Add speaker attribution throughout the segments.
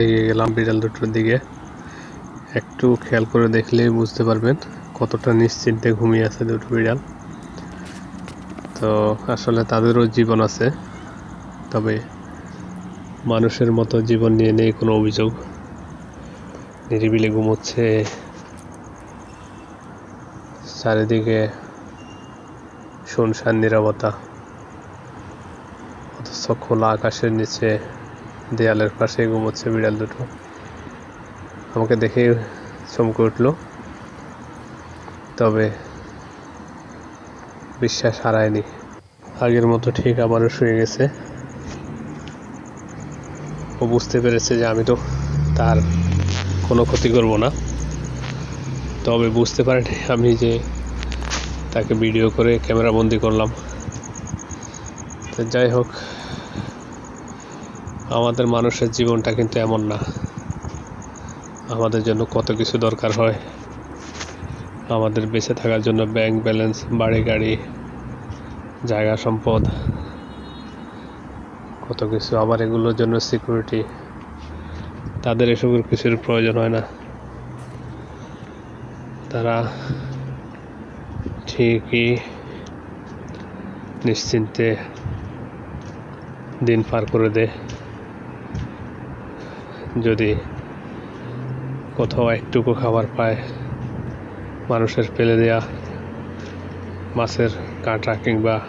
Speaker 1: এগিয়ে গেলাম বিড়াল দুটোর দিকে। একটু খেয়াল করে দেখলেই বুঝতে পারবেন কতটা নিশ্চিন্তে ঘুমিয়ে আছে দুটো বিড়াল। তো আসলে তাদেরও জীবন আছে, তবে মানুষের মতো জীবন নিয়ে নেই কোনো অভিযোগ। নিরিবিলি ঘুমোচ্ছে। চারিদিকে শুনশান, নিরবতা, অথচ খোলা আকাশের নিচে দেয়ালের পাশে ঘুমোচ্ছে বিড়াল দুটো। আমাকে দেখে চমকে উঠল। তবে বিশ্বাস হারায়নি। আগের মতো ঠিক আবারও শুয়ে গেছে। ও বুঝতে পেরেছে যে আমি তো তার কোনো ক্ষতি করব না। তবে বুঝতে পারেনি আমি যে তাকে ভিডিও করে ক্যামেরা বন্দি করলাম। তো যাই হোক আমাদের মানুষের জীবনটা কিন্তু এমন না। আমাদের জন্য কত কিছু দরকার হয়। আমাদের বেঁচে থাকার জন্য ব্যাংক ব্যালেন্স বাড়ি গাড়ি, জায়গা সম্পদ, কত কিছু। আবার এগুলোর জন্য সিকিউরিটি তাদের এসবের কিছুর প্রয়োজন হয় না। তারা ঠিকই নিশ্চিন্তে দিন পার করে দেয়। যদি কোথাও একটুকু খাবার পায়, মানুষের ফেলে দেয়া মাছের কাঁটা কিংবা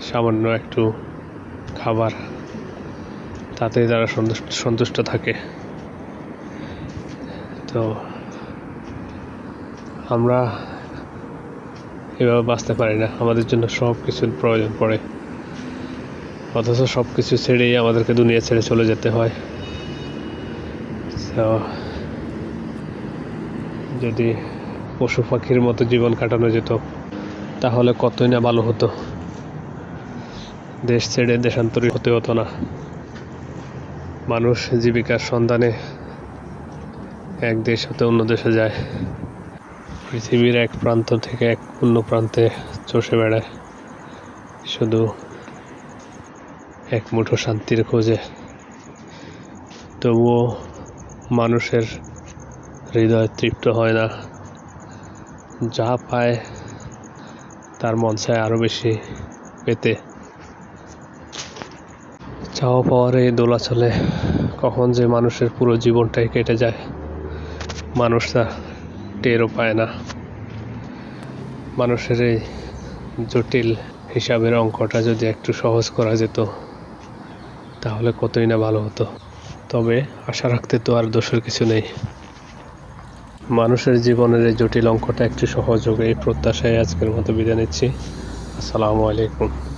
Speaker 1: সামান্য একটু খাবার, তাতেই তারা সন্তুষ্ট সন্তুষ্ট থাকে। তো আমরা এভাবে বাঁচতে পারি না। আমাদের জন্য সব কিছুর প্রয়োজন পড়ে। অথচ সব কিছু ছেড়েই আমাদেরকে দুনিয়া ছেড়ে চলে যেতে হয়। যদি পশু পাখির মতো জীবন কাটানো যেত, তাহলে কতই না ভালো হতো। দেশ ছেড়ে দেশান্তরী হতে হতো না। মানুষ জীবিকার সন্ধানে এক দেশ হতে অন্য দেশে যায়। পৃথিবীর এক প্রান্ত থেকে এক অন্য প্রান্তে চষে বেড়ায়। শুধু এক মুঠো শান্তির খোঁজে। তবুও মানুষের হৃদয় তৃপ্ত হয় না। যা পায় তার মন চায় আরও বেশি পেতে। চাওয়া পাওয়ার এই দোলাচলে কখন যে মানুষের পুরো জীবনটাই কেটে যায়, মানুষ তা টেরও পায় না। মানুষের এই জটিল হিসাবের অঙ্কটা যদি একটু সহজ করা যেত তাহলে কতই না ভালো হতো। তবে আশা রাখতে তো আর দোষের কিছু নেই। মানুষের জীবনের এই জটিল অঙ্কটা একটু সহজ এই প্রত্যাশায় আজকের মতো বিদায় নিচ্ছি। আসসালামু আলাইকুম।